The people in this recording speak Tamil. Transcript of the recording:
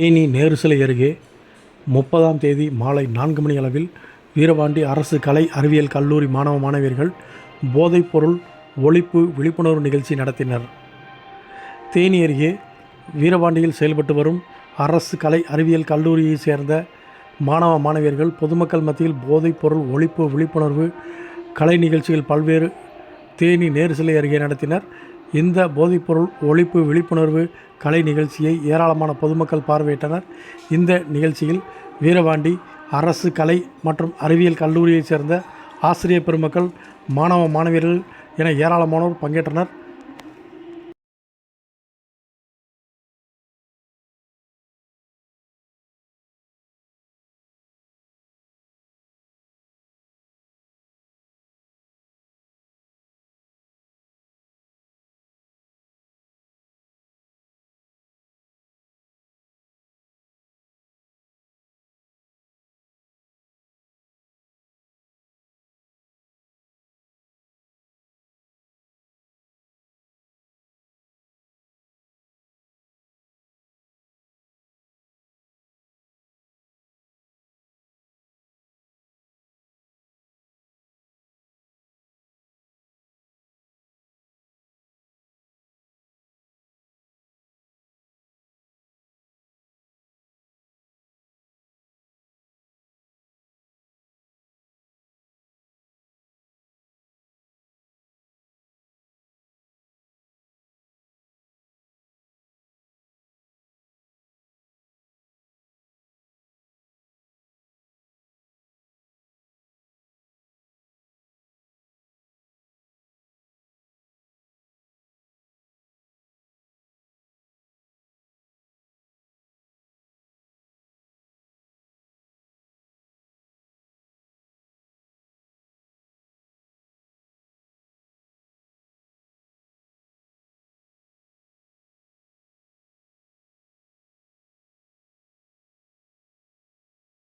தேனி நேரு சிலை அருகே முப்பதாம் தேதி மாலை நான்கு மணி அளவில் வீரபாண்டி அரசு கலை அறிவியல் கல்லூரி மாணவ மாணவியர்கள் போதைப்பொருள் ஒழிப்பு விழிப்புணர்வு நிகழ்ச்சி நடத்தினர். தேனி அருகே வீரபாண்டியில் செயல்பட்டு வரும் அரசு கலை அறிவியல் கல்லூரியைச் சேர்ந்த மாணவ மாணவியர்கள் பொதுமக்கள் மத்தியில் போதைப்பொருள் ஒழிப்பு விழிப்புணர்வு கலை நிகழ்ச்சிகள் பல்வேறு தேனி நேரு சிலை அருகே நடத்தினர். இந்த போதைப்பொருள் ஒழிப்பு விழிப்புணர்வு கலை நிகழ்ச்சியை ஏராளமான பொதுமக்கள் பார்வையிட்டனர். இந்த நிகழ்ச்சியில் வீரபாண்டி அரசு கலை மற்றும் அறிவியல் கல்லூரியைச் சேர்ந்த ஆசிரியர் பெருமக்கள் மாணவ மாணவியர்கள் என ஏராளமானோர் பங்கேற்றனர்.